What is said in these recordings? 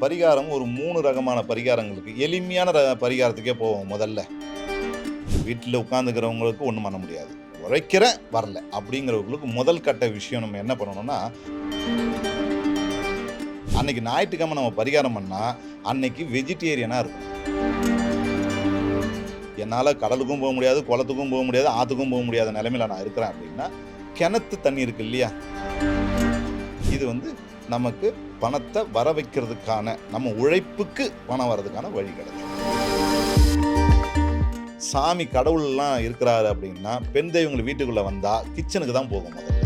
பரிகாரம் ஒரு மூணு ரகமான பரிகாரங்களுக்கு எளிமையான ர- பரிகாரத்துக்கே போவோம் முதல்ல. வீட்டில் உட்காந்துக்கிறவங்களுக்கு ஒன்றும் பண்ண முடியாது. உழைக்கிற வரல. அப்படிங்கிறவங்களுக்கு முதல் கட்ட விஷயம் நம்ம என்ன பண்ணணும்னா அன்னைக்கு ஞாயிற்றுக்கிழமை நம்ம பரிகாரம் பண்ணால் அன்னைக்கு வெஜிடேரியனாக இருக்கும். என்னால் கடலுக்கும் போக முடியாது குளத்துக்கும் போக முடியாது ஆற்றுக்கும் போக முடியாத நிலைமையில் நான் இருக்கிறேன் அப்படின்னா கிணத்து தண்ணி இருக்கு இல்லையா? இது வந்து நமக்கு பணத்தை வர வைக்கிறதுக்கான நம்ம உழைப்புக்கு பணம் வர்றதுக்கான வழி கிடைக்கும் சாமி கடவுள்லாம் இருக்கிறாரு அப்படின்னா பெண் தெய்வங்கள் வீட்டுக்குள்ள வந்தா கிச்சனுக்கு தான் போகும் முதல்ல.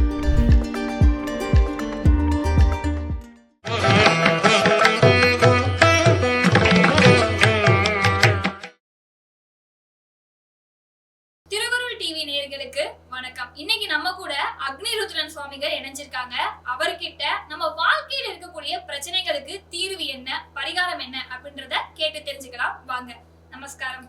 திருவருள் டிவி நேயர்களுக்கு வணக்கம். இன்னைக்கு நம்ம கூட அக்னிருத்ரன் சுவாமிகள் இணைஞ்சிருக்காங்க. அவர்கிட்ட நம்ம இருக்கக்கூடிய பிரச்சனைகளுக்கு தீர்வு என்ன பரிகாரம் என்ன அப்படின்றத கேட்டு தெரிஞ்சுக்கலாம். வாங்க நமஸ்காரம்.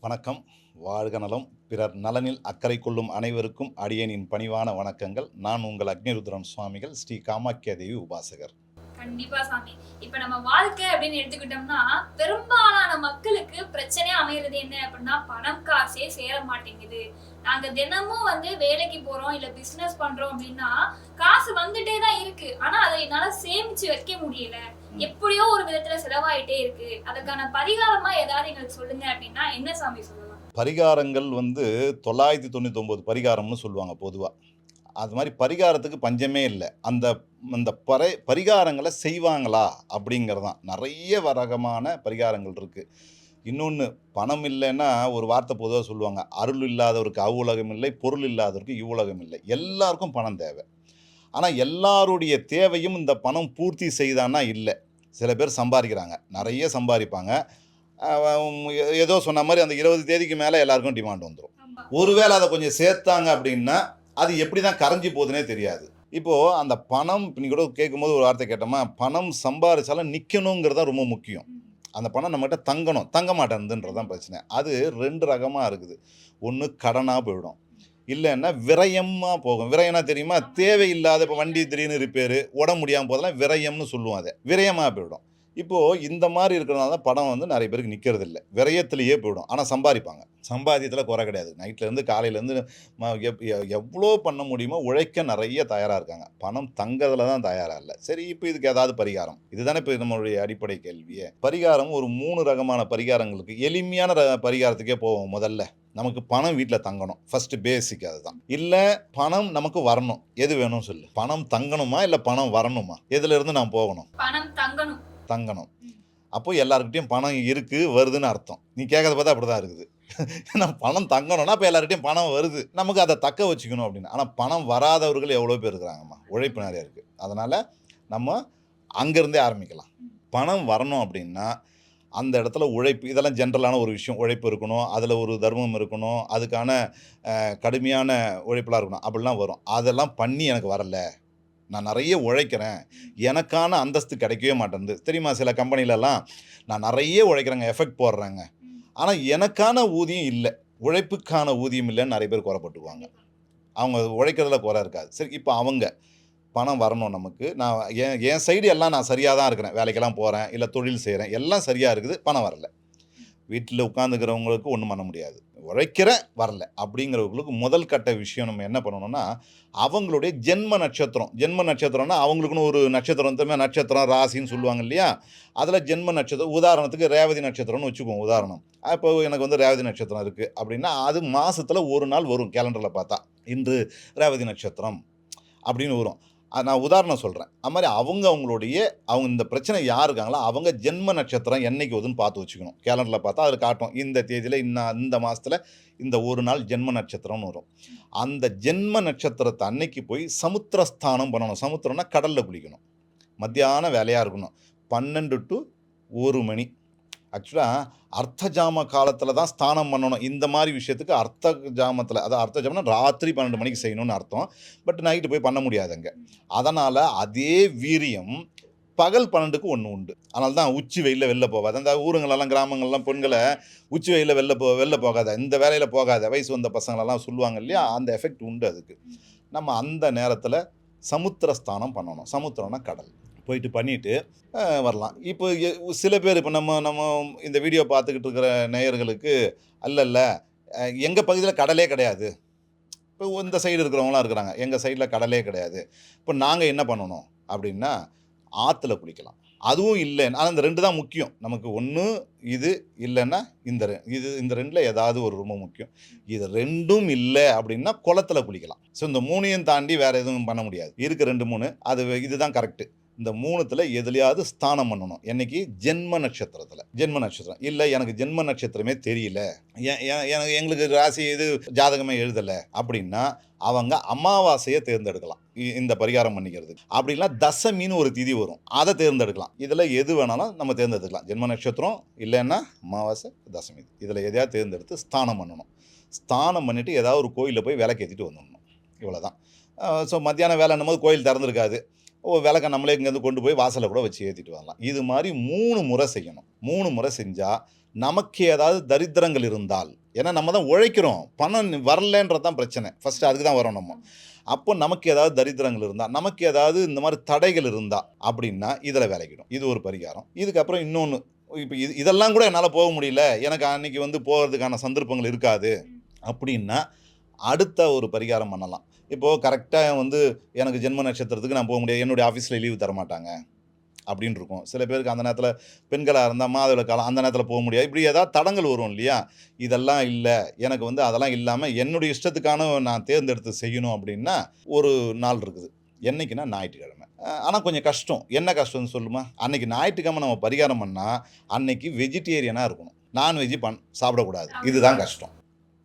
வணக்கம். வாழ்க நலம். பிறர் நலனில் அக்கறை கொள்ளும் அனைவருக்கும் அடியனின் பணிவான வணக்கங்கள். நான் உங்கள் அக்னிருத்ரன் சுவாமிகள் ஸ்ரீ காமாக்கிய தேவி உபாசகர். கண்டிப்பா சாமி. இப்ப நம்ம வாழ்க்கை அப்படின்னு எடுத்துக்கிட்டோம்னா பெரும்பாலான மக்களுக்கு பிரச்சனையா அமைகிறது என்ன அப்படின்னா பணம் காசே சேர மாட்டேங்குது. நாங்க தினமும் வந்து வேலைக்கு போறோம் இல்ல பிசினஸ் பண்றோம் அப்படின்னா காசு வந்துட்டே தான் இருக்கு. ஆனா அதை என்னால சேமிச்சு வைக்க முடியல. எப்படியோ ஒரு விதத்துல செலவாயிட்டே இருக்கு. அதுக்கான பரிகாரமா ஏதாவது எங்களுக்கு சொல்லுங்க அப்படின்னா என்ன சாமி சொல்லலாம்? பரிகாரங்கள் வந்து தொள்ளாயிரத்தி தொண்ணூற்றி ஒம்பது பரிகாரம்னு சொல்லுவாங்க பொதுவாக அது மாதிரி பரிகாரத்துக்கு பஞ்சமே இல்லை. அந்த அந்த பறை பரிகாரங்களை செய்வாங்களா? அப்படிங்கிறது தான் நிறைய ரகமான பரிகாரங்கள் இருக்குது இன்னொன்று பணம் இல்லைன்னா ஒரு வார்த்தை பொதுவாக சொல்லுவாங்க. அருள் இல்லாதவருக்கு அவ்வுலகம் இல்லை பொருள் இல்லாதவருக்கு இவ்வுலகம் இல்லை. எல்லாருக்கும் பணம் தேவை. ஆனால் எல்லாருடைய தேவையும் இந்த பணம் பூர்த்தி செய்தானா இல்லை. சில பேர் சம்பாதிக்கிறாங்க. நிறைய சம்பாதிப்பாங்க. ஏதோ சொன்ன மாதிரி அந்த இருபது தேதிக்கு மேலே எல்லாருக்கும் டிமாண்ட் வந்துடும் ஒருவேளை அதை கொஞ்சம் சேர்த்தாங்க அப்படின்னா அது எப்படி தான் கரைஞ்சி போகுதுனே தெரியாது. இப்போது அந்த பணம் நீ கூட கேட்கும்போது ஒரு வார்த்தை கேட்டோமா பணம் சம்பாரிச்சாலும் நிற்கணுங்கிறது தான் ரொம்ப முக்கியம். அந்த பணம் நம்மகிட்ட தங்கணும் தங்க மாட்டேன்துன்றது தான் பிரச்சனை. அது ரெண்டு ரகமாக இருக்குது. ஒன்று கடனாக போயிடும். இல்லைன்னா விரயமாக போகும். விரயம்னா தெரியுமா? தேவையில்லாத இப்போ வண்டி திடீர்னு ரிப்பேர் உடம்பு முடியாமல் போதெல்லாம் விரயம்னு சொல்லுவோம் அதை. விரயமாக போயிடும். இப்போது இந்த மாதிரி இருக்கிறனால தான் படம் வந்து நிறைய பேருக்கு நிற்கிறது இல்லை விரயத்திலேயே போயிடும். ஆனால் சம்பாதிப்பாங்க. சம்பாதியத்தில் குறை கிடையாது. நைட்லேருந்து காலையிலேருந்து எவ்வளோ பண்ண முடியுமோ உழைக்க நிறைய தயாராக இருக்காங்க. பணம் தங்கதில் தான் தயாராக இல்லை. சரி இப்போ இதுக்கு ஏதாவது பரிகாரம். இதுதானே இப்போ நம்மளுடைய அடிப்படை கேள்வியே. பரிகாரம் ஒரு மூணு ரகமான பரிகாரங்களுக்கு எளிமையான ர- பரிகாரத்துக்கே போவோம் முதல்ல. நமக்கு பணம் வீட்டில் தங்கணும். ஃபர்ஸ்ட் பேசிக் அதுதான். இல்லை பணம் நமக்கு வரணும். எது வேணும் சொல்லு. பணம் தங்கணுமா இல்லை பணம் வரணுமா? எதுல இருந்து நான் போகணும்? பணம் தங்கணும். தங்கணும். அப்போது எல்லாருக்கிட்டையும் பணம் இருக்குது வருதுன்னு அர்த்தம். நீ கேட்கறத பார்த்தா அப்படி தான் இருக்குது. ஏன்னா பணம் தங்கணும்னா இப்போ எல்லார்கிட்டையும் பணம் வருது. நமக்கு அதை தக்க வச்சுக்கணும் அப்படின்னு. ஆனால் பணம் வராதவர்கள் எவ்வளோ பேர் இருக்கிறாங்கம்மா? உழைப்பு நிறைய இருக்குது அதனால் நம்ம அங்கேருந்தே ஆரம்பிக்கலாம். பணம் வரணும் அப்படின்னா அந்த இடத்துல உழைப்பு இதெல்லாம் ஜென்ரலான ஒரு விஷயம். உழைப்பு இருக்கணும் அதில் ஒரு தர்மம் இருக்கணும் அதுக்கான கடுமையான உழைப்பெலாம் இருக்கணும். அப்படிலாம் வரும். அதெல்லாம் பண்ணி எனக்கு வரல. நான் நிறைய உழைக்கிறேன். எனக்கான அந்தஸ்து கிடைக்கவே மாட்டேங்குது. தெரியுமா சில கம்பெனிலலாம் நான் நிறைய உழைக்கிறேங்க எஃபெக்ட் போடுறேங்க. ஆனால் எனக்கான ஊதியம் இல்லை. உழைப்புக்கான ஊதியம் இல்லைன்னு நிறைய பேர் குறைப்பட்டுக்குவாங்க அவங்க உழைக்கிறதுல குறை இருக்காது. சரி இப்போ அவங்க பணம் வரணும் நமக்கு. நான் என் என் சைடு எல்லாம் நான் சரியாக தான் இருக்கிறேன். வேலைக்கெல்லாம் போகிறேன் இல்லை தொழில் செய்கிறேன் எல்லாம் சரியாக இருக்குது பணம் வரல. வீட்டில் உட்காந்துக்கிறவங்களுக்கு ஒன்றும் பண்ண முடியாது. உழைக்கிற வரல. அப்படிங்கிறவங்களுக்கு முதல் கட்ட விஷயம் நம்ம என்ன பண்ணணும்னா அவங்களுடைய ஜென்ம நட்சத்திரம். ஜென்ம நட்சத்திரம்னா அவங்களுக்குன்னு ஒரு நட்சத்திரம் தெரியுமா? நட்சத்திரம் ராசின்னு சொல்லுவாங்க இல்லையா? அதில் ஜென்ம நட்சத்திரம் உதாரணத்துக்கு ரேவதி நட்சத்திரம்னு வச்சுக்குவோம் உதாரணம். இப்போ எனக்கு வந்து ரேவதி நட்சத்திரம் இருக்குது அப்படின்னா அது மாதத்தில் ஒரு நாள் வரும் கேலண்டரில் பார்த்தா. இன்று ரேவதி நட்சத்திரம் அப்படின்னு வரும். நான் உதாரணம் சொல்கிறேன் அது மாதிரி அவங்க அவங்களுடைய அவங்க இந்த பிரச்சனை யார் இருக்காங்களோ அவங்க ஜென்ம நட்சத்திரம் என்னைக்கு வருதுன்னு பார்த்து வச்சுக்கணும். கேலண்டரில் பார்த்தா அது காட்டும். இந்த தேதியில் இன்ன இந்த மாதத்தில் இந்த ஒரு நாள் ஜென்ம நட்சத்திரம்னு வரும். அந்த ஜென்ம நட்சத்திரத்தை அன்னைக்கு போய் சமுத்திரஸ்தானம் பண்ணணும். சமுத்திரம்னா கடலில் குளிக்கணும். மத்தியான வேலையாக இருக்கணும். பன்னெண்டு டு ஒரு மணி. ஆக்சுவலாக அர்த்த ஜாம காலத்தில் தான் ஸ்தானம் பண்ணணும். இந்த மாதிரி விஷயத்துக்கு அர்த்த ஜாமத்தில் அதாவது அர்த்த ஜாமம்னா ராத்திரி பன்னெண்டு மணிக்கு செய்யணும்னு அர்த்தம். பட் நைட்டு போய் பண்ண முடியாதுங்க அதனால் அதே வீரியம் பகல் பன்னெண்டுக்கு ஒன்று உண்டு. அதனால தான் உச்சி வெயிலில் வெளில போகாது. அந்த ஊருங்களெல்லாம் கிராமங்கள்லாம் பெண்களை உச்சி வெயிலில் வெளில போ வெளில போகாத. இந்த வேலையில் போகாத. வயசு வந்த பசங்களெல்லாம் சொல்லுவாங்க இல்லையா? அந்த எஃபெக்ட் உண்டு அதுக்கு. நம்ம அந்த நேரத்தில் சமுத்திரஸ்தானம் பண்ணணும். சமுத்திரம்னா கடல். போயிட்டு பண்ணிவிட்டு வரலாம். இப்போ சில பேர் இப்போ நம்ம நம்ம இந்த வீடியோ பார்த்துக்கிட்டு இருக்கிற நேயர்களுக்கு அல்லல்ல எங்கள் பகுதியில் கடலே கிடையாது. இப்போ இந்த சைடு இருக்கிறவங்களாம் இருக்கிறாங்க. எங்கள் சைடில் கடலே கிடையாது. இப்போ நாங்கள் என்ன பண்ணணும் அப்படின்னா ஆற்றுல குளிக்கலாம். அதுவும் இல்லை ஆனால் இந்த ரெண்டு தான் முக்கியம். நமக்கு ஒன்று இது இல்லைன்னா இந்த ரெ- இது இந்த ரெண்டில் ஏதாவது ஒரு ரொம்ப முக்கியம். இது ரெண்டும் இல்லை அப்படின்னா குளத்துல குளிக்கலாம். ஸோ இந்த மூணையும் தாண்டி வேறு எதுவும் பண்ண முடியாது. இருக்குது ரெண்டு மூணு. அது இதுதான் கரெக்டு இந்த மூணுத்தில் எதுலையாவது ஸ்தானம் பண்ணணும். என்னைக்கு? ஜென்ம நட்சத்திரத்தில். ஜென்ம நட்சத்திரம். இல்லை எனக்கு ஜென்ம நட்சத்திரமே தெரியல. ஏன் எனக்கு எங்களுக்கு ராசி இது ஜாதகமே எழுதலை. அப்படின்னா அவங்க அமாவாசையை தேர்ந்தெடுக்கலாம். இ- இந்த பரிகாரம் பண்ணிக்கிறது. அப்படின்னா தசமின்னு ஒரு திதி வரும். அதை தேர்ந்தெடுக்கலாம். இதில் எது வேணாலும் நம்ம தேர்ந்தெடுக்கலாம் ஜென்ம நட்சத்திரம் இல்லைன்னா அமாவாசை தசமி. இதில் எதையாவது தேர்ந்தெடுத்து ஸ்தானம் பண்ணணும். ஸ்தானம் பண்ணிவிட்டு ஏதாவது ஒரு கோயிலில் போய் விளக்கேற்றிட்டு வந்துடணும். இவ்வளோதான் ஸோ மத்தியானம் வேலைன்னும் போது கோயில் திறந்துருக்காது. விளக்க நம்மளே இங்கேருந்து கொண்டு போய் வாசலில் கூட வச்சு ஏற்றிட்டு வரலாம். இது மாதிரி மூணு முறை செய்யணும். மூணு முறை செஞ்சால் நமக்கு ஏதாவது தரித்திரங்கள் இருந்தால் ஏன்னா நம்ம தான் உழைக்கிறோம். பணம் வரலன்றது தான் பிரச்சனை. ஃபஸ்ட்டு அதுக்கு தான் வரோம் நம்ம. அப்போ நமக்கு ஏதாவது தரித்திரங்கள் இருந்தால் நமக்கு ஏதாவது இந்த மாதிரி தடைகள் இருந்தால் அப்படின்னா இதில் விளைக்கிடும் இது ஒரு பரிகாரம். இதுக்கப்புறம் இன்னொன்று இப்போ இது இதெல்லாம் கூட என்னால் போக முடியல. எனக்கு அன்னைக்கு வந்து போகிறதுக்கான சந்தர்ப்பங்கள் இருக்காது. அப்படின்னா அடுத்த ஒரு பரிகாரம் பண்ணலாம். இப்போது கரெக்டாக வந்து எனக்கு ஜென்ம நட்சத்திரத்துக்கு நான் போக முடியாது. என்னுடைய ஆஃபீஸில் லீவு தர மாட்டாங்க அப்படின்னு இருக்கும். சில பேருக்கு அந்த நேரத்தில் பெண்களாக இருந்தால் மாதவிட காலம் அந்த நேரத்தில் போக முடியாது. இப்படி ஏதாவது தடங்கள் வரும் இல்லையா? இதெல்லாம் இல்லை. எனக்கு வந்து அதெல்லாம் இல்லாமல் என்னுடைய இஷ்டத்துக்கான நான் தேர்ந்தெடுத்து செய்யணும் அப்படின்னா ஒரு நாள் இருக்குது. என்னைக்குன்னா ஞாயிற்றுக்கிழமை. ஆனால் கொஞ்சம் கஷ்டம். என்ன கஷ்டம்னு சொல்லுமா? அன்னைக்கு ஞாயிற்றுக்கிழமை நம்ம பரிகாரம் பண்ணால் அன்னைக்கு வெஜிடேரியனாக இருக்கணும். நான்வெஜ் பண் சாப்பிடக்கூடாது. இதுதான் கஷ்டம்.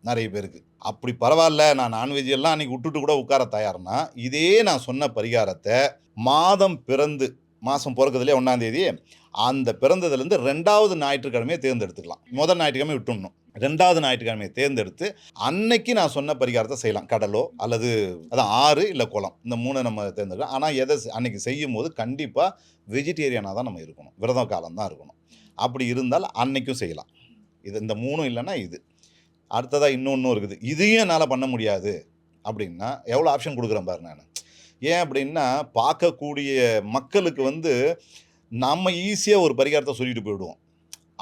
நிறைய பேருக்கு. அப்படி பரவாயில்ல நான் நான்வெஜ் எல்லாம் அன்றைக்கி விட்டுட்டு கூட உட்கார தயார்னா இதே நான் சொன்ன பரிகாரத்தை மாதம் பிறந்து மாதம் பிறக்கிறதுலே ஒன்றாந்தேதி அந்த பிறந்ததுலேருந்து ரெண்டாவது ஞாயிற்றுக்கிழமையை தேர்ந்தெடுத்துக்கலாம். முதல் ஞாயிற்றுக்கிழமை விட்டுணும் ரெண்டாவது ஞாயிற்றுக்கிழமையை தேர்ந்தெடுத்து அன்னைக்கு நான் சொன்ன பரிகாரத்தை செய்யலாம். கடலோ அல்லது அதான் ஆறு இல்லை குளம் இந்த மூணை நம்ம தேர்ந்தெடுக்கலாம். ஆனால் எதை அன்னைக்கு செய்யும் போது கண்டிப்பாக வெஜிடேரியனாக தான் நம்ம இருக்கணும். விரதம் காலம் தான் இருக்கணும். அப்படி இருந்தால் அன்னைக்கும் செய்யலாம். இது இந்த மூணும் இல்லைன்னா இது. அடுத்ததாக இன்னொன்றும் இருக்குது. இதையும் என்னால் பண்ண முடியாது. அப்படின்னா எவ்வளோ ஆப்ஷன் கொடுக்குறேன் பாரு நான். ஏன் அப்படின்னா பார்க்கக்கூடிய மக்களுக்கு வந்து நம்ம ஈஸியாக ஒரு பரிகாரத்தை சொல்லிட்டு போயிடுவோம்.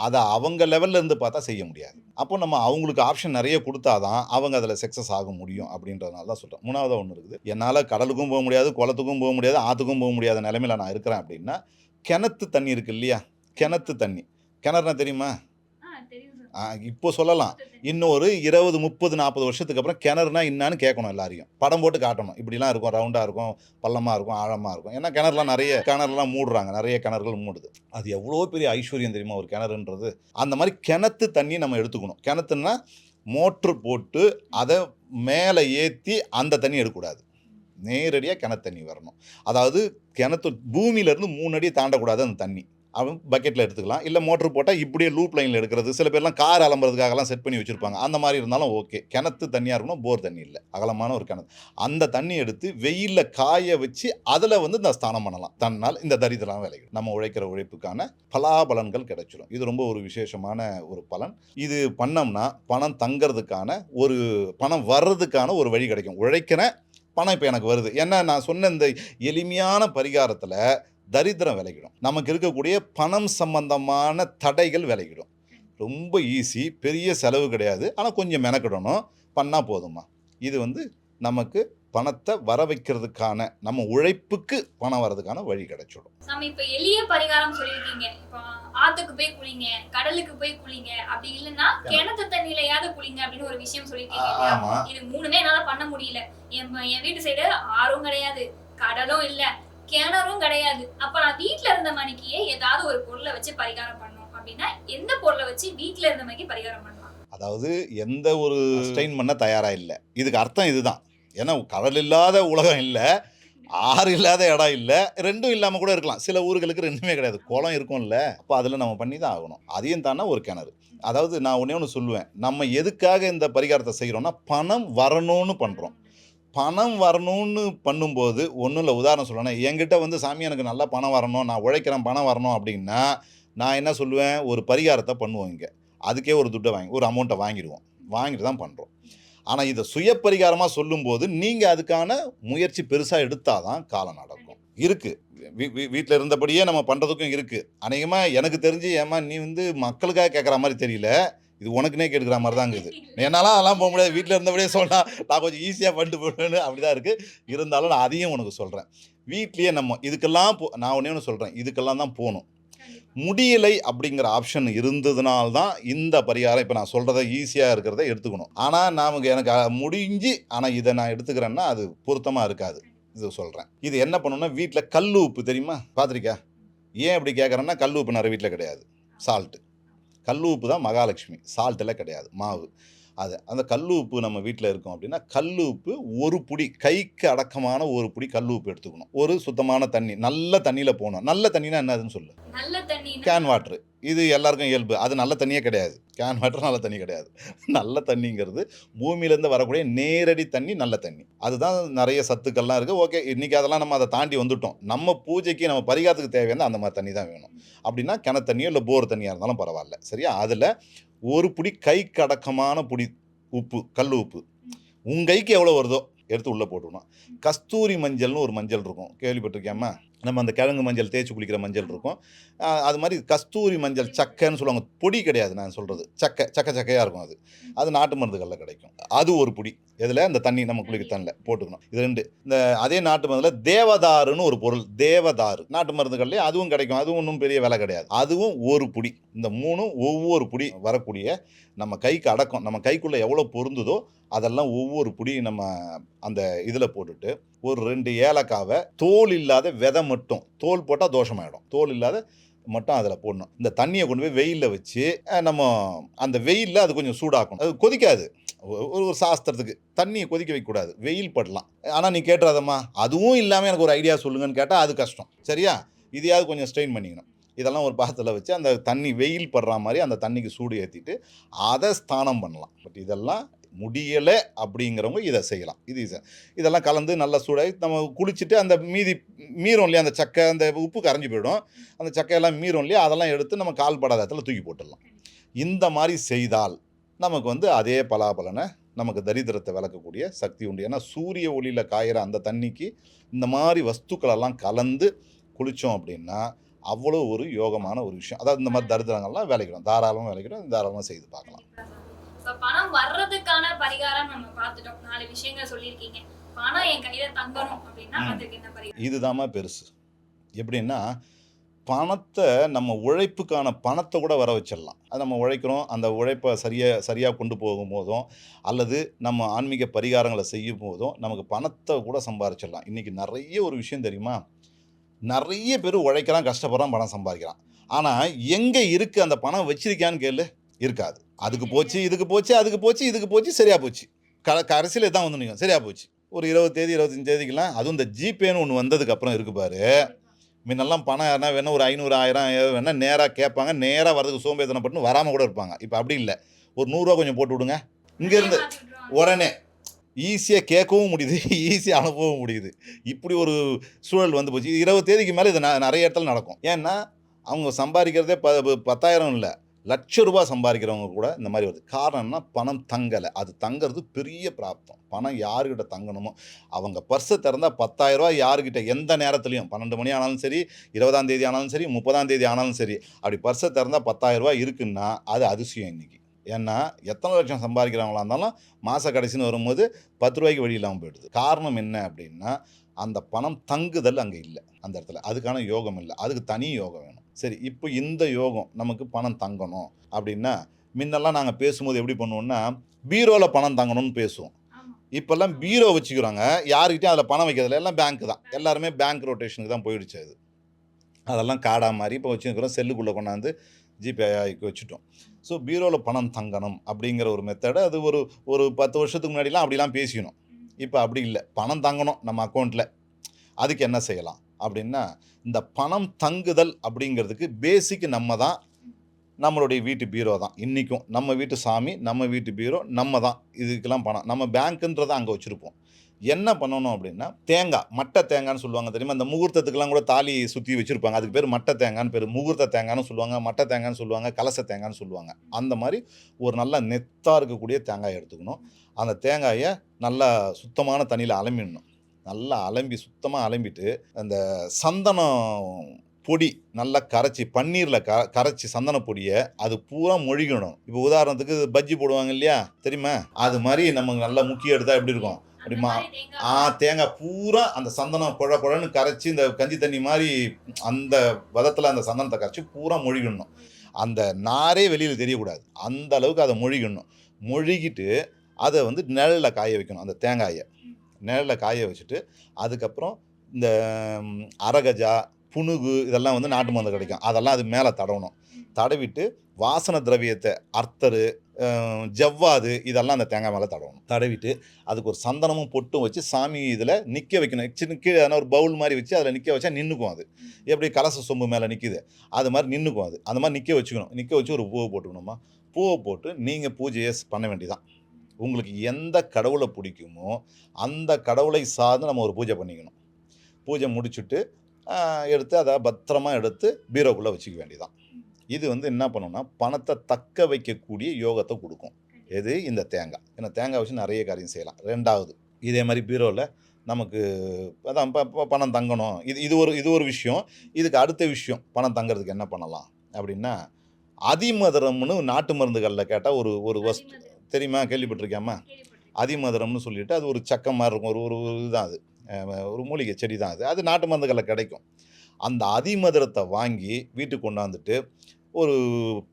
அதை அவங்க லெவல்ல இருந்து பார்த்தா செய்ய முடியாது. அப்போ நம்ம அவங்களுக்கு ஆப்ஷன் நிறைய கொடுத்தாதான் அவங்க அதில் சக்ஸஸ் ஆக முடியும் அப்படின்றதுனால தான் சொல்கிறேன் மூணாவதாக ஒன்று இருக்குது. என்னால் கடலுக்கும் போக முடியாது குளத்துக்கும் போக முடியாது ஆற்றுக்கும் போக முடியாத நிலமையில் நான் இருக்கிறேன் அப்படின்னா கிணத்து தண்ணி இருக்குது இல்லையா? கிணத்து தண்ணி. கிணறுனா தெரியுமா ஆ, தெரியும் sir. ஆ, இப்போ சொல்லலாம். இன்னொரு இருபது முப்பது நாற்பது வருஷத்துக்கு அப்புறம் கிணறுனா என்னான்னு கேட்கணும் எல்லாரையும். படம் போட்டு காட்டணும். இப்படிலாம் இருக்கும். ரவுண்டாக இருக்கும். பள்ளமாக இருக்கும். ஆழமாக இருக்கும். ஏன்னா கிணறுலாம் நிறைய கிணறுலாம் மூடுறாங்க. நிறைய கிணறுகள் மூடுது. அது எவ்வளோ பெரிய ஐஸ்வர்யம் தெரியுமா? ஒரு கிணறுன்றது. அந்த மாதிரி கிணத்து தண்ணி நம்ம எடுத்துக்கணும். கிணத்துன்னா மோட்ரு போட்டு அதை மேலே ஏற்றி அந்த தண்ணி எடுக்கக்கூடாது. நேரடியாக கிணத்து தண்ணி வரணும். அதாவது கிணத்து பூமியிலேருந்து மூணு அடி தாண்டக்கூடாது அந்த தண்ணி. அவன் பக்கெட்டில் எடுத்துக்கலாம். இல்லை மோட்ரு போட்டால் இப்படியே லூப் லைனில் எடுக்கிறது. சில பேர்லாம் கார் அலம்புறதுக்காகலாம் செட் பண்ணி வச்சுருப்பாங்க. அந்த மாதிரி இருந்தாலும் ஓகே கிணத்து தண்ணியாக இருக்கணும் போர் தண்ணி இல்லை. அகலமான ஒரு கிணத்து. அந்த தண்ணி எடுத்து வெயிலில் காய வச்சு அதில் வந்து இந்த ஸ்தானம் பண்ணலாம். தன்னால் இந்த தரித்திரம் விளையும் நம்ம உழைக்கிற உழைப்புக்கான பலாபலன்கள் கிடைச்சிடும் இது ரொம்ப ஒரு விசேஷமான ஒரு பலன். இது பண்ணோம்னா பணம் தங்கிறதுக்கான ஒரு பணம் வர்றதுக்கான ஒரு வழி கிடைக்கும். உழைக்கிறேன் பணம் இப்போ எனக்கு வருது. ஏன்னா நான் சொன்ன இந்த எளிமையான பரிகாரத்தில் தரித்திரம் விலகிடும். நமக்கு இருக்கக்கூடிய பணம் சம்பந்தமான தடைகள் விலகிடும். ரொம்ப ஈஸி பெரிய செலவு கிடையாது. ஆனால் கொஞ்சம் மெனக்கிடணும். பண்ணால் போதுமா? இது வந்து நமக்கு பணத்தை வர வைக்கிறதுக்கான நம்ம உழைப்புக்கு பணம் வர்றதுக்கான வழி கிடைச்சிடும். சாமி இப்ப எளிய பரிகாரம் சொல்லியிருக்கீங்க. இப்போ ஆத்துக்கு போய் குளிங்க கடலுக்கு போய் குளிங்க அப்படி இல்லைன்னா கிணத்து தண்ணியிலயாவது குளிங்க அப்படின்னு ஒரு விஷயம் சொல்லியிருக்கீங்க இது மூணுமே என்னால பண்ண முடியல. என் என் வீட்டு சைடு ஆறும் கிடையாது. கடலும் இல்ல. கிணறும் கிடையாது. அப்ப நான் வீட்ல இருந்த மணிக்கே ஏதாவது ஒரு பொருளை வச்சு பரிகாரம் பண்ணணும் அப்படின்னா எந்த பொருளை வச்சு வீட்ல இருந்த மணிக்கு பரிகாரம் பண்ணலாம் அதாவது எந்த ஒரு ஸ்ட்ரெயின் பண்ண தயாராக இல்லை. இதுக்கு அர்த்தம் இதுதான். ஏன்னா கடல் இல்லாத உலகம் இல்லை ஆறு இல்லாத இடம் இல்லை ரெண்டும் இல்லாமல் கூட இருக்கலாம். சில ஊர்களுக்கு ரெண்டுமே கிடையாது. குளம் இருக்கும்ல அப்போ அதில் நம்ம பண்ணி தான் ஆகணும். அதையும் தானே ஒரு கிணறு. அதாவது நான் ஒன்றே ஒன்று சொல்லுவேன். நம்ம எதுக்காக இந்த பரிகாரத்தை செய்கிறோம்னா பணம் வரணும்னு பண்ணுறோம் பணம் வரணும்னு பண்ணும்போது ஒன்றும் இல்லை. உதாரணம் சொல்லணும் என்கிட்ட வந்து சாமி எனக்கு நல்லா பணம் வரணும் நான் உழைக்கிறேன் பணம் வரணும் அப்படின்னா நான் என்ன சொல்லுவேன்? ஒரு பரிகாரத்தை பண்ணுவோம் இங்கே. அதுக்கே ஒரு துட்டை வாங்கி ஒரு அமௌண்ட்டை வாங்கிடுவோம். வாங்கிட்டு தான் பண்ணுறோம் ஆனால் இதை சுய பரிகாரமாக சொல்லும்போது நீங்கள் அதுக்கான முயற்சி பெருசாக எடுத்தால் தான் காலம் நடக்கும். இருக்குது வீ வீ வீட்டில் இருந்தபடியே நம்ம பண்ணுறதுக்கும் இருக்குது அநேகமாக எனக்கு தெரிஞ்சு ஏமா நீ வந்து மக்களுக்காக கேட்குற மாதிரி தெரியல. இது உனக்குனே கேட்குற மாதிரி தான் இருக்குது என்னாலாம் அதெல்லாம் போக முடியாது. வீட்டில் இருந்தபடியே சொன்னால் நான் கொஞ்சம் ஈஸியாக பண்ணிட்டு போயிடுவேன்னு அப்படி தான் இருக்குது இருந்தாலும் நான் அதையும் உனக்கு சொல்கிறேன் வீட்லேயே நம்ம இதுக்கெல்லாம் போ நான் ஒன்றே ஒன்று சொல்கிறேன் இதுக்கெல்லாம் தான் போகணும். முடியலை அப்படிங்கிற ஆப்ஷன் இருந்ததுனால்தான் இந்த பரிகாரம் இப்போ நான் சொல்கிறத ஈஸியாக இருக்கிறத எடுத்துக்கணும். ஆனால் நமக்கு எனக்கு முடிஞ்சு ஆனால் இதை நான் எடுத்துக்கிறேன்னா அது பொருத்தமாக இருக்காது. இது சொல்கிறேன் இது என்ன பண்ணணும்னா வீட்டில் கல் உப்பு தெரியுமா? பார்த்துருக்கியா ஏன் இப்படி கேட்குறேன்னா கல் உப்பு நிறைய வீட்டில் கிடையாது. சால்ட்டு கல் உப்பு தான் மகாலட்சுமி. சால்ட் எல்லாம் கிடையாது. மாவு. அது அந்த கல் உப்பு நம்ம வீட்டில் இருக்கோம் அப்படின்னா கல் உப்பு ஒரு புடி கைக்கு அடக்கமான ஒரு புடி கல் உப்பு எடுத்துக்கணும். ஒரு சுத்தமான தண்ணி நல்ல தண்ணியில் போகணும். நல்ல தண்ணினா என்னதுன்னு சொல்லு. நல்ல தண்ணி கேன் வாட்ரு இது எல்லாருக்கும் இயல்பு. அது நல்ல தண்ணியே கிடையாது. கேன் வாட்டர் நல்ல தண்ணி கிடையாது. நல்ல தண்ணிங்கிறது பூமியிலேருந்து வரக்கூடிய நேரடி தண்ணி நல்ல தண்ணி. அதுதான் நிறைய சத்துக்கள்லாம் இருக்குது ஓகே இன்றைக்கி அதெல்லாம் நம்ம அதை தாண்டி வந்துட்டோம். நம்ம பூஜைக்கு நம்ம பரிகாரத்துக்கு தேவையான அந்த மாதிரி தண்ணி தான் வேணும். அப்படின்னா கிணறு தண்ணியோ இல்லை போர் தண்ணியாக இருந்தாலும் பரவாயில்ல. சரியா? அதில் ஒரு புடி கைக்கு அடக்கமான புடி உப்பு கல் உப்பு. உன் கைக்கு எவ்வளோ வருதோ எடுத்து உள்ளே போட்டுக்கணும். கஸ்தூரி மஞ்சள்னு ஒரு மஞ்சள் இருக்கும். கேள்விப்பட்டிருக்கியாமா நம்ம அந்த கிழங்கு மஞ்சள் தேய்ச்சி குளிக்கிற மஞ்சள் இருக்கும். அது மாதிரி கஸ்தூரி மஞ்சள் சக்கைன்னு சொல்லுவாங்க. பொடி கிடையாது நான் சொல்கிறது சக்கை சக்கை சக்கையாக இருக்கும் அது. அது நாட்டு மருந்துகளில் கிடைக்கும். அது ஒரு பொடி. இதில் அந்த தண்ணி நம்ம குளிக்க தண்ணியில் போட்டுக்கணும். இது ரெண்டு. இந்த அதே நாட்டு மருந்தில் தேவதாருன்னு ஒரு பொருள். தேவதாரு. நாட்டு மருந்துகள்லேயே அதுவும் கிடைக்கும். அதுவும் ஒன்றும் பெரிய விலை கிடையாது. அதுவும் ஒரு புடி. இந்த மூணும் ஒவ்வொரு புடி வரக்கூடிய நம்ம கைக்கு அடக்கம். நம்ம கைக்குள்ளே எவ்வளோ பொருந்துதோ அதெல்லாம் ஒவ்வொரு புடி நம்ம அந்த இதில் போட்டுட்டு ஒரு ரெண்டு ஏலக்காவை தோல் இல்லாத விதை மட்டும் தோல் போட்டால் தோஷமாயிடும். தோல் இல்லாத மட்டும் அதில் போடணும். இந்த தண்ணியை கொண்டு போய் வெயிலில் வச்சு நம்ம அந்த வெயிலில் அது கொஞ்சம் சூடாக்கணும். அது கொதிக்காது. ஒரு ஒரு சாஸ்திரத்துக்கு தண்ணியை கொதிக்க வைக்கக்கூடாது. வெயில் படலாம். ஆனால் நீ கேட்டுறாதம்மா. அதுவும் இல்லாமல் எனக்கு ஒரு ஐடியா சொல்லுங்கன்னு கேட்டால் அது கஷ்டம். சரியா? இதையாவது கொஞ்சம் ஸ்ட்ரெயின் பண்ணிக்கணும். இதெல்லாம் ஒரு பாத்திரத்தில் வச்சு அந்த தண்ணி வெயில் படுற மாதிரி அந்த தண்ணிக்கு சூடு ஏற்றிட்டு அதை ஸ்தானம் பண்ணலாம். பட் இதெல்லாம் முடியலை அப்படிங்கிறவங்க இதை செய்யலாம். இது இதெல்லாம் கலந்து நல்லா சூடாகி நம்ம குளிச்சுட்டு அந்த மீதி மீறும் இல்லையா அந்த சக்கை அந்த உப்பு கரைஞ்சி போயிடும். அந்த சக்கையெல்லாம் மீறும் இல்லையா அதெல்லாம் எடுத்து நம்ம கால் படாத இடத்துல தூக்கி போட்டுடலாம். இந்த மாதிரி செய்தால் நமக்கு வந்து அதே பலாபலனை நமக்கு தரித்திரத்தை விளக்கக்கூடிய சக்தி உண்டு. ஏன்னா சூரிய ஒளியில் காயிற அந்த தண்ணிக்கு இந்த மாதிரி வஸ்துக்களெல்லாம் கலந்து குளித்தோம் அப்படின்னா அவ்வளோ ஒரு யோகமான ஒரு விஷயம். அதாவது இந்த மாதிரி தரித்திரங்கள்லாம் விளைக்கிறோம். தாராளமாக விளைக்கிறோம். தாராளமாக செய்து பார்க்கலாம். பணம் வர்றதுக்கான பரிகாரம் நம்ம பார்த்துட்டோம். நாலு விஷயங்கள் சொல்லியிருக்கீங்க. பணம் என் கையில தங்கணும் அப்படின்னா. அதுக்கு என்ன பரிகாரம்? இதுதாம்மா பெருசு. எப்படின்னா பணத்தை நம்ம உழைப்புக்கான பணத்தை கூட வர வச்சிடலாம். அது நம்ம உழைக்கிறோம். அந்த உழைப்பை சரியாக சரியாக கொண்டு போகும்போதும் அல்லது நம்ம ஆன்மீக பரிகாரங்களை செய்யும் போதும் நமக்கு பணத்தை கூட சம்பாரிச்சிடலாம். இன்றைக்கி நிறைய ஒரு விஷயம் தெரியுமா? நிறைய பேர் உழைக்கிறான் கஷ்டப்படுறான் பணம் சம்பாதிக்கிறான். ஆனால் எங்கே இருக்குது அந்த பணம் வச்சிருக்கியான்னு கேளு. இருக்காது. அதுக்கு போச்சு இதுக்கு போச்சு அதுக்கு போச்சு இதுக்கு போச்சு சரியாக போச்சு. க கடைசியில் தான் வந்து நிற்கும் சரியாக போச்சு. ஒரு இருபது தேதி இருபத்தஞ்சு தேதிக்கெலாம் அதுவும் இந்த ஜிபேன்னு ஒன்று வந்ததுக்கப்புறம் இருக்குது பாரு. முன்னெல்லாம் பணம் யாருனா வேணால் ஒரு ஐநூறு ஆயிரம் வேணால் நேராக கேட்பாங்க நேராக வரதுக்கு சோம்பேத்தனப்பட்டு வராமல் கூட இருப்பாங்க. இப்போ அப்படி இல்லை. ஒரு நூறுரூவா கொஞ்சம் போட்டு விடுங்க. இங்கேருந்து உடனே ஈஸியாக கேட்கவும் முடியுது. ஈஸியாக அனுப்பவும் முடியுது. இப்படி ஒரு சூழல் வந்து போச்சு. இது இருபது தேதிக்கு மேலே இது நிறைய இடத்துல நடக்கும். ஏன்னா அவங்க சம்பாதிக்கிறதே ப- பத்தாயிரம் இல்லை. லட்ச ரூபா சம்பாதிக்கிறவங்க கூட இந்த மாதிரி வருது. காரணம்னா பணம் தங்கலை. அது தங்கிறது பெரிய பிராப்தம். பணம் யாருக்கிட்ட தங்கணுமோ அவங்க பர்ஸை திறந்தால் பத்தாயிரரூபா யாருக்கிட்ட எந்த நேரத்துலையும். பன்னெண்டு மணி ஆனாலும் சரி இருபதாம் தேதி ஆனாலும் சரி முப்பதாம் தேதி ஆனாலும் சரி அப்படி பர்ஸை திறந்தால் பத்தாயிரரூபா இருக்குன்னா அது அதிசயம் இன்றைக்கி ஏன்னா எத்தனை லட்சம் சம்பாதிக்கிறவங்களா இருந்தாலும் மாத கடைசின்னு வரும்போது பத்து ரூபாய்க்கு வழி இல்லாமல் போயிடுது. காரணம் என்ன அப்படின்னா அந்த பணம் தங்குதல் அங்கே இல்லை அந்த இடத்துல. அதுக்கான யோகம் இல்லை. அதுக்கு தனி யோகம் வேணும். சரி இப்போ இந்த யோகம் நமக்கு பணம் தங்கணும் அப்படின்னா முன்னெல்லாம் நாங்கள் பேசும்போது எப்படி பண்ணுவோம்னா பீரோவில் பணம் தங்கணும்னு பேசுவோம். இப்போல்லாம் பீரோ வச்சுக்கிறாங்க. யாருக்கிட்டையும் அதில் பணம் வைக்கிறதுல எல்லாம் பேங்க் தான். எல்லாருமே பேங்க் ரொட்டேஷனுக்கு தான் போயிடுச்சு அது. அதெல்லாம் காடா மாதிரி இப்போ வச்சுருக்கிறோம். செல்லுக்குள்ளே கொண்டாந்து ஜிபே வச்சுட்டோம். ஸோ பீரோவில் பணம் தங்கணும் அப்படிங்கிற ஒரு மெத்தடை அது ஒரு ஒரு பத்து வருஷத்துக்கு முன்னாடிலாம் அப்படிலாம் பேசிக்கணும் இப்போ அப்படி இல்லை. பணம் தங்கணும் நம்ம அக்கௌண்ட்டில் அதுக்கு என்ன செய்யலாம்? அப்படின்னா இந்த பணம் தங்குதல் அப்படிங்கிறதுக்கு பேசிக்கு நம்ம தான் நம்மளுடைய வீட்டு பீரோ தான். இன்றைக்கும் நம்ம வீட்டு சாமி நம்ம வீட்டு பீரோ நம்ம தான். இதுக்கெல்லாம் பணம். நம்ம பேங்க்குன்றதை அங்கே வச்சுருப்போம். என்ன பண்ணணும் அப்படின்னா தேங்காய் மட்டை தேங்காய்னு சொல்லுவாங்க தெரியுமா? அந்த முகூர்த்தத்துக்கெல்லாம் கூட தாலி சுற்றி வச்சுருப்பாங்க. அதுக்கு பேர் மட்டை தேங்காய்னு பேர். முகூர்த்த தேங்காய்னு சொல்லுவாங்க மட்டை தேங்காய்னு சொல்லுவாங்க கலச தேங்காய்னு சொல்லுவாங்க. அந்த மாதிரி ஒரு நல்ல நெத்தாக இருக்கக்கூடிய தேங்காய் எடுத்துக்கணும். அந்த தேங்காயை நல்லா சுத்தமான தண்ணியில் அலமிடணும். நல்லா அலம்பி சுத்தமாக அலம்பிட்டு அந்த சந்தனம் பொடி நல்லா கரைச்சி பன்னீரில் க கரைச்சி சந்தன பொடியை அது பூரா மொழிகணும். இப்போ உதாரணத்துக்கு பஜ்ஜி போடுவாங்க இல்லையா? தெரியுமா? அது மாதிரி நமக்கு நல்லா முக்கிய எடுத்தால் எப்படி இருக்கும்? அப்படிமா ஆ தேங்காய் பூரா அந்த சந்தனம் குழ குழன்னு கரைச்சி இந்த கஞ்சி தண்ணி மாதிரி அந்த விதத்தில் அந்த சந்தனத்தை கரைச்சி பூரா மொழிகணும். அந்த நாரே வெளியில் தெரியக்கூடாது. அந்த அளவுக்கு அதை மொழிகணும். மொழிகிட்டு அதை வந்து நிழலில் காய வைக்கணும் அந்த தேங்காயை. நிழலில் காய வச்சுட்டு அதுக்கப்புறம் இந்த அரகஜா புனுகு இதெல்லாம் வந்து நாட்டு மருந்து கிடைக்கும். அதெல்லாம் அது மேலே தடவணும். தடவிட்டு வாசன திரவியத்தை அர்த்தரு ஜவ்வாது இதெல்லாம் அந்த தேங்காய் மேலே தடவணும். தடவிட்டு அதுக்கு ஒரு சந்தனமும் பொட்டும் வச்சு சாமி இதில் நிற்க வைக்கணும். சின்ன கீழே எதனா ஒரு பவுல் மாதிரி வச்சு அதில் நிற்க வச்சா நின்றுக்கும் அது. எப்படி கலச சொம்பு மேலே நிற்கிது அது மாதிரி நின்றுக்கும் அது. அந்த மாதிரி நிற்க வச்சுக்கணும். நிற்க வச்சு ஒரு பூவை போட்டுக்கணுமா? பூவை போட்டு நீங்கள் பூஜையை பண்ண வேண்டியதான் உங்களுக்கு எந்த கடவுளை பிடிக்குமோ அந்த கடவுளை சார்ந்து நம்ம ஒரு பூஜை பண்ணிக்கணும். பூஜை முடிச்சுட்டு எடுத்து அதை பத்திரமா எடுத்து பீரோக்குள்ளே வச்சுக்க வேண்டியதான் இது வந்து என்ன பண்ணணும்னா பணத்தை தக்க வைக்கக்கூடிய யோகத்தை கொடுக்கும். எது? இந்த தேங்காய். ஏன்னா தேங்காய் வச்சு நிறைய காரியம் செய்யலாம். ரெண்டாவது இதே மாதிரி பீரோவில் நமக்கு அதான் இப்போ இப்போ பணம் தங்கணும். இது இது ஒரு இது ஒரு விஷயம். இதுக்கு அடுத்த விஷயம் பணம் தங்குறதுக்கு என்ன பண்ணலாம்? அப்படின்னா அதிமதுரம்னு நாட்டு மருந்துகளில் கேட்டால் ஒரு ஒரு வஸ்து தெரியுமா? கேள்விப்பட்டிருக்கியாமா. அதிமதுரம்னு சொல்லிட்டு அது ஒரு சக்கம் மாதிரி இருக்கும். ஒரு ஒரு இதுதான் அது. ஒரு மூலிகை செடி தான் அது. அது நாட்டு மருந்துகளில் கிடைக்கும். அந்த அதிமதுரத்தை வாங்கி வீட்டுக்கு கொண்டாந்துட்டு ஒரு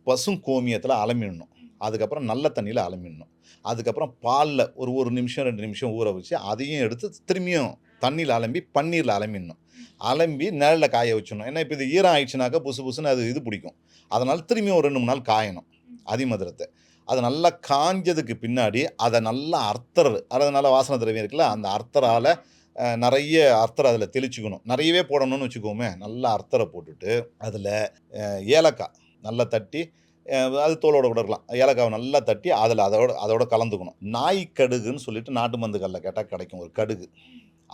பசும் கோமியத்தில் அலம்பிடணும் அதுக்கப்புறம் நல்ல தண்ணியில் அலம்பிடணும் அதுக்கப்புறம் பாலில் ஒரு ஒரு நிமிஷம் ரெண்டு நிமிஷம் ஊற வச்சு அதையும் எடுத்து திரும்பியும் தண்ணியில் அலம்பி பன்னீரில் அலம்பிடணும் அலம்பி நிழலில் காய வச்சிடணும். ஏன்னா இப்போ இது ஈரம் ஆயிடுச்சுனாக்கா புசு புசுன்னு அது இது பிடிக்கும். அதனால் திரும்பியும் ஒரு ரெண்டு மூணு நாள் காயணும் அதிமதுரத்தை. அது நல்லா காஞ்சதுக்கு பின்னாடி அதை நல்லா அர்த்தர் அதாவது நல்லா வாசனை திரவியம் இருக்குல்ல அந்த அர்த்தரால் நிறைய அர்த்தரை அதில் தெளிச்சுக்கணும். நிறையவே போடணும்னு வச்சுக்கோமே நல்லா அர்த்தரை போட்டுட்டு அதில் ஏலக்காய் நல்லா தட்டி அது தோலோட கூட இருக்கலாம். ஏலக்காவை நல்லா தட்டி அதில் அதோட அதோட கலந்துக்கணும். நாய் கடுகுன்னு சொல்லிட்டு நாட்டு மருந்துகளில் கேட்டால் கிடைக்கும் ஒரு கடுகு.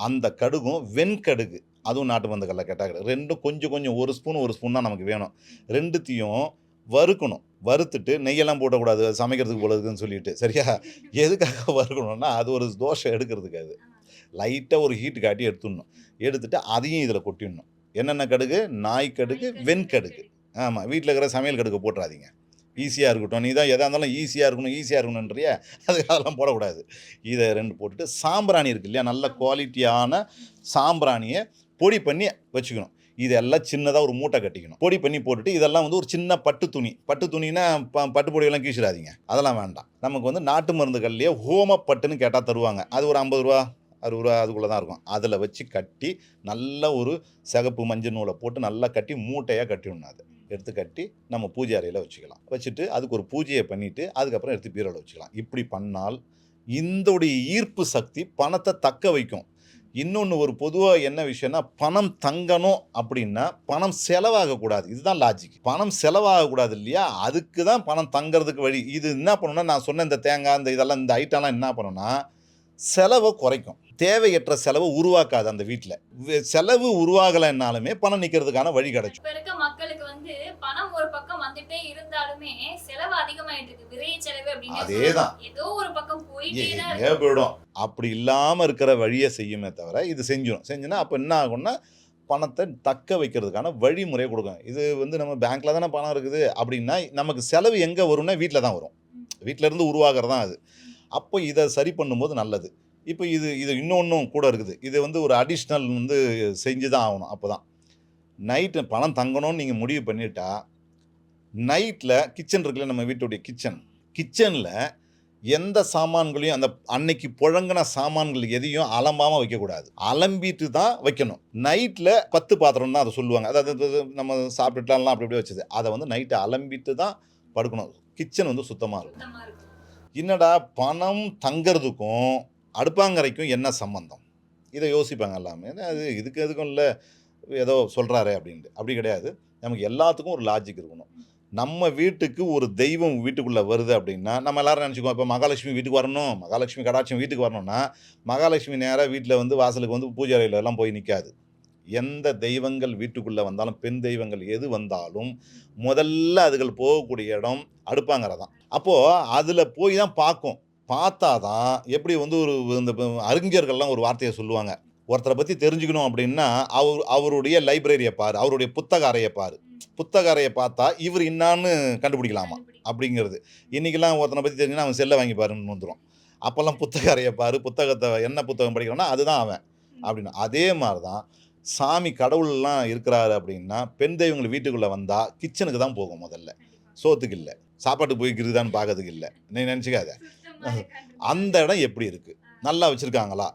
அந்த கடுகும் வெண்கடுகு. அதுவும் நாட்டு மருந்துகளில் கேட்டால் கிடைக்கும் ரெண்டும் கொஞ்சம் கொஞ்சம் ஒரு ஸ்பூன் ஒரு ஸ்பூன் தான் நமக்கு வேணும். ரெண்டுத்தையும் வறுக்கணும். வறுத்துட்டு நெய்யெல்லாம் போடக்கூடாது சமைக்கிறதுக்கு போலதுன்னு சொல்லிட்டு. சரியா? எதுக்காக வறுக்கணும்னா அது ஒரு தோஷம் எடுக்கிறதுக்கு அது. லைட்டாக ஒரு ஹீட் காட்டி எடுத்துடணும். எடுத்துட்டு அதையும் இதில் கொட்டிடணும். என்னென்ன கடுகு? நாய் கடுகு வெண்கடுகு ஆமாம் வீட்டில் இருக்கிற சமையல் கடுகு போட்டுறாதீங்க. ஈஸியாக இருக்கட்டும். நீ தான் எதாக இருந்தாலும் ஈஸியாக இருக்கணும் ஈஸியாக இருக்கணுன்றிய அதுக்கு அதெல்லாம் போடக்கூடாது. இதை ரெண்டு போட்டுட்டு சாம்பிராணி இருக்கு இல்லையா? நல்ல குவாலிட்டியான சாம்பிராணியை பொடி பண்ணி வச்சுக்கணும். இதெல்லாம் சின்னதாக ஒரு மூட்டை கட்டிக்கணும். பொடி பண்ணி போட்டுட்டு இதெல்லாம் வந்து ஒரு சின்ன பட்டு துணி. பட்டு துணினா ப பட்டு பொடியெல்லாம் கீழ்ச்சிடாதீங்க அதெல்லாம் வேண்டாம். நமக்கு வந்து நாட்டு மருந்துகள்லேயே ஹோம பட்டுன்னு கேட்டால் தருவாங்க. அது ஒரு ஐம்பது ரூபா அறுபது ரூபா அதுக்குள்ளே தான் இருக்கும். அதில் வச்சு கட்டி நல்ல ஒரு சிகப்பு மஞ்சள் நூலை போட்டு நல்லா கட்டி மூட்டையாக கட்டிடணும் அது. எடுத்து கட்டி நம்ம பூஜை அறையில் வச்சுக்கலாம். வச்சுட்டு அதுக்கு ஒரு பூஜையை பண்ணிவிட்டு அதுக்கப்புறம் எடுத்து பீரோவில் வச்சுக்கலாம். இப்படி பண்ணால் இந்தோடைய ஈர்ப்பு சக்தி பணத்தை தக்க வைக்கும். இன்னொன்று ஒரு பொதுவாக என்ன விஷயம்னா பணம் தங்கணும் அப்படின்னா பணம் செலவாகக்கூடாது இதுதான் லாஜிக் பணம் செலவாகக்கூடாது இல்லையா? அதுக்கு தான் பணம் தங்கிறதுக்கு வழி. இது என்ன பண்ணணும்னா நான் சொன்ன இந்த தேங்காய் இந்த இதெல்லாம் இந்த ஐட்டம்லாம் என்ன பண்ணுன்னா செலவை குறைக்கும். தேவையற்ற செலவை உருவாக்காது அந்த வீட்டில் செலவு உருவாகலைன்னாலுமே பணம் நிற்கிறதுக்கான வழி கிடைக்கும் இருக்க மக்களுக்கு வந்து பணம் ஒரு பக்கம் வந்துட்டே இருந்தாலுமே செலவு அதிகமாயிட்டு இருக்கு. விரைய செலவு அப்படின்னு அதேதான். ஏதோ ஒரு பக்கம் போயிட்டே போயிடும். அப்படி இல்லாமல் இருக்கிற வழியை செய்யுமே தவிர இது செஞ்சிடும் செஞ்சுனா அப்போ என்ன ஆகும்னா பணத்தை தக்க வைக்கிறதுக்கான வழிமுறை கொடுக்கும். இது வந்து நம்ம பேங்க்ல தானே பணம் இருக்குது. அப்படின்னா நமக்கு செலவு எங்கே வரும்னா வீட்டில் தான் வரும். வீட்டில இருந்து உருவாகிறது தான் அது. அப்போ இதை சரி பண்ணும்போது நல்லது. இப்போ இது இது இன்னொன்றும் கூட இருக்குது. இது வந்து ஒரு அடிஷ்னல் வந்து செஞ்சு தான் ஆகணும் அப்போ தான் நைட்டு பணம் தங்கணும்னு நீங்கள் முடிவு பண்ணிட்டா நைட்டில் கிச்சன் இருக்குல்ல நம்ம வீட்டுடைய கிச்சன் கிச்சனில் எந்த சாமான்களையும் அந்த அன்னைக்கு புழங்கின சாமான்கள் எதையும் அலம்பாமல் வைக்கக்கூடாது. அலம்பிட்டு தான் வைக்கணும். நைட்டில் பத்து பாத்திரம் தான் அதை சொல்லுவாங்க. அதாவது நம்ம சாப்பிட்டுட்டுலாம் அப்படி அப்படியே வச்சது. அதை வந்து நைட்டு அலம்பிட்டு தான் படுக்கணும். கிச்சன் வந்து சுத்தமாக இருக்கும். சுத்தமா இருக்கும். என்னடா பணம் தங்கறதுக்கும் அடுப்பாங்கரைக்கும் என்ன சம்பந்தம்? இதை யோசிப்பாங்க எல்லாமே. அது இதுக்கு எதுக்கும் இல்லை. ஏதோ சொல்கிறாரே அப்படின்ட்டு. அப்படி கிடையாது. நமக்கு எல்லாத்துக்கும் ஒரு லாஜிக் இருக்கணும். நம்ம வீட்டுக்கு ஒரு தெய்வம் வீட்டுக்குள்ளே வருது அப்படின்னா நம்ம எல்லாரும் நினச்சிக்குவோம் இப்போ மகாலட்சுமி வீட்டுக்கு வரணும். மகாலட்சுமி கடாட்சம் வீட்டுக்கு வரணும்னா மகாலட்சுமி நேராக வீட்டில் வந்து வாசலுக்கு வந்து பூஜை அறையில எல்லாம் போய் நிற்காது எந்த தெய்வங்கள் வீட்டுக்குள்ளே வந்தாலும் பெண் தெய்வங்கள் எது வந்தாலும் முதல்ல அதுகள் போகக்கூடிய இடம் அடுப்பாங்கரை தான். அப்போது அதில் போய் தான் பார்க்கும். பார்த்தா தான் எப்படி வந்து ஒரு இந்த அறிஞர்கள்லாம் ஒரு வார்த்தையை சொல்லுவாங்க. ஒருத்தரை பற்றி தெரிஞ்சுக்கணும் அப்படின்னா அவர் அவருடைய லைப்ரரியை பாரு அவருடைய புத்தக அறையை பாரு. புத்தக அறையை பார்த்தா இவர் இன்னான்னு கண்டுபிடிக்கலாமா அப்படிங்கிறது. இன்றைக்கெல்லாம் ஒருத்தனை பற்றி தெரிஞ்சுன்னா அவன் செல்லை வாங்கி பாருன்னு வந்துடும் அப்போல்லாம் புத்தக அறையை பாரு புத்தகத்தை என்ன புத்தகம் படிக்கிறான்னா அதுதான் அவன் அப்படின்னு. அதே மாதிரி தான் சாமி கடவுள்லாம் இருக்கிறாரு அப்படின்னா பெண் தெய்வங்கள் வீட்டுக்குள்ளே வந்தால் கிச்சனுக்கு தான் போகும் முதல்ல. சோத்துக்கு இல்லை. சாப்பாட்டுக்கு போய்க்கிறதுதான்னு பார்க்கறதுக்கு இல்லை. நீ நினச்சிக்காத. அந்த இடம் எப்படி இருக்குது நல்லா வச்சுருக்காங்களா?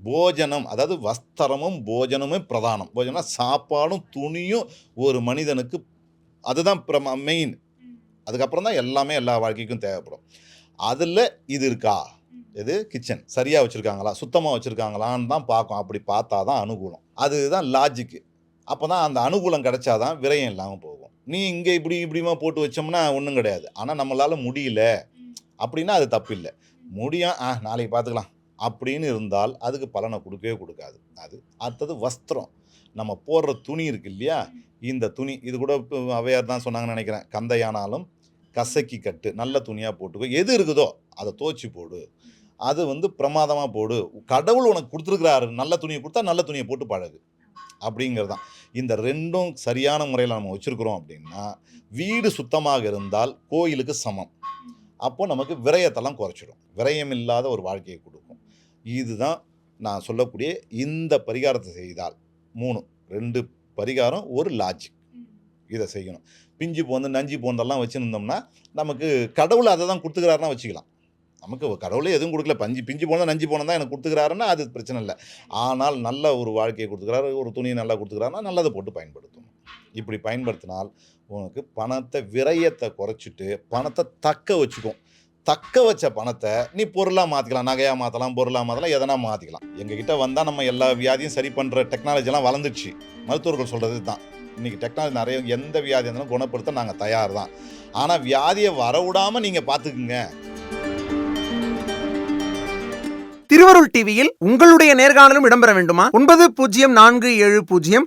போஜனம் அதாவது வஸ்திரமும் போஜனமும் பிரதானம். போஜனம்னா சாப்பாடும் துணியும் ஒரு மனிதனுக்கு அதுதான் பிரம மெயின் அதுக்கப்புறம் தான் எல்லாமே எல்லா வாழ்க்கைக்கும் தேவைப்படும். அதில் இது இருக்கா? இது கிச்சன் சரியாக வச்சுருக்காங்களா? சுத்தமாக வச்சுருக்காங்களான்னு தான் பார்க்கும் அப்படி பார்த்தா தான் அனுகூலம். அதுதான் லாஜிக்கு அப்போ தான் அந்த அனுகூலம் கிடைச்சாதான் விரயம் இல்லாமல் போகும். நீ இங்கே இப்படி இப்படிமா போட்டு வச்சோம்னா ஒன்றும் கிடையாது. ஆனால் நம்மளால் முடியல. அப்படின்னா அது தப்பு இல்லை முடியும் ஆ நாளைக்கு பார்த்துக்கலாம். அப்படின்னு இருந்தால் அதுக்கு பலனை கொடுக்கவே கொடுக்காது. அது அடுத்தது வஸ்திரம். நம்ம போடுற துணி இருக்கு இல்லையா? இந்த துணி இது கூட இப்போ அவையார் தான் சொன்னாங்கன்னு நினைக்கிறேன். கந்தையானாலும் கசக்கி கட்டு நல்ல துணியாக போட்டுக்கோ. எது இருக்குதோ அதை தோச்சி போடு. அது வந்து பிரமாதமாக போடு. கடவுள் உனக்கு கொடுத்துருக்குறாரு. நல்ல துணியை கொடுத்தா நல்ல துணியை போட்டு பழகு. அப்படிங்கிறது தான். இந்த ரெண்டும் சரியான முறையில் நம்ம வச்சுருக்குறோம் அப்படின்னா வீடு சுத்தமாக இருந்தால் கோயிலுக்கு சமம். அப்போ நமக்கு விரயத்தெல்லாம் குறைச்சிடும் விரயம் இல்லாத ஒரு வாழ்க்கையை கொடுக்கும். இதுதான் நான் சொல்லக்கூடிய இந்த பரிகாரத்தை செய்தால். மூணு ரெண்டு பரிகாரம் ஒரு லாஜிக் இதை செய்யணும். பிஞ்சு போந்து நஞ்சு போந்தெல்லாம் வச்சுருந்தோம்னா நமக்கு கடவுள் அதை தான் கொடுத்துக்கிறாருன்னா வச்சுக்கலாம். நமக்கு கடவுளே எதுவும் கொடுக்கல. பஞ்சு பிஞ்சு போனால் நஞ்சு போனால் தான் எனக்கு கொடுத்துக்கிறாருன்னா அது பிரச்சனை இல்லை. ஆனால் நல்ல ஒரு வாழ்க்கையை கொடுத்துக்கிறாரு ஒரு துணியை நல்லா கொடுத்துக்கிறாருன்னா நல்லதை போட்டு பயன்படுத்தணும். இப்படி பயன்படுத்தினால் உனக்கு பணத்தை விரயத்தை குறைச்சிட்டு பணத்தை தக்க வச்சுக்கும். தக்க வச்ச பணத்தை நீ பொருளாக மாற்றிக்கலாம் நகையாக மாற்றலாம் பொருளாக மாற்றலாம் எதனா மாற்றிக்கலாம் எங்ககிட்ட வந்தால் நம்ம எல்லா வியாதியும் சரி பண்ணுற டெக்னாலஜிலாம் வளர்ந்துடுச்சு. மருத்துவர்கள் சொல்கிறது தான். இன்றைக்கி டெக்னாலஜி நிறைய எந்த வியாதி இருந்தாலும் குணப்படுத்த நாங்கள் தயார் தான். ஆனால் வியாதியை வரவிடாமல் நீங்கள் பார்த்துக்குங்க திருவருள் டிவியில் உங்களுடைய நேர்காணலும் இடம்பெற வேண்டுமா? ஒன்பது பூஜ்ஜியம் நான்கு ஏழு பூஜ்ஜியம்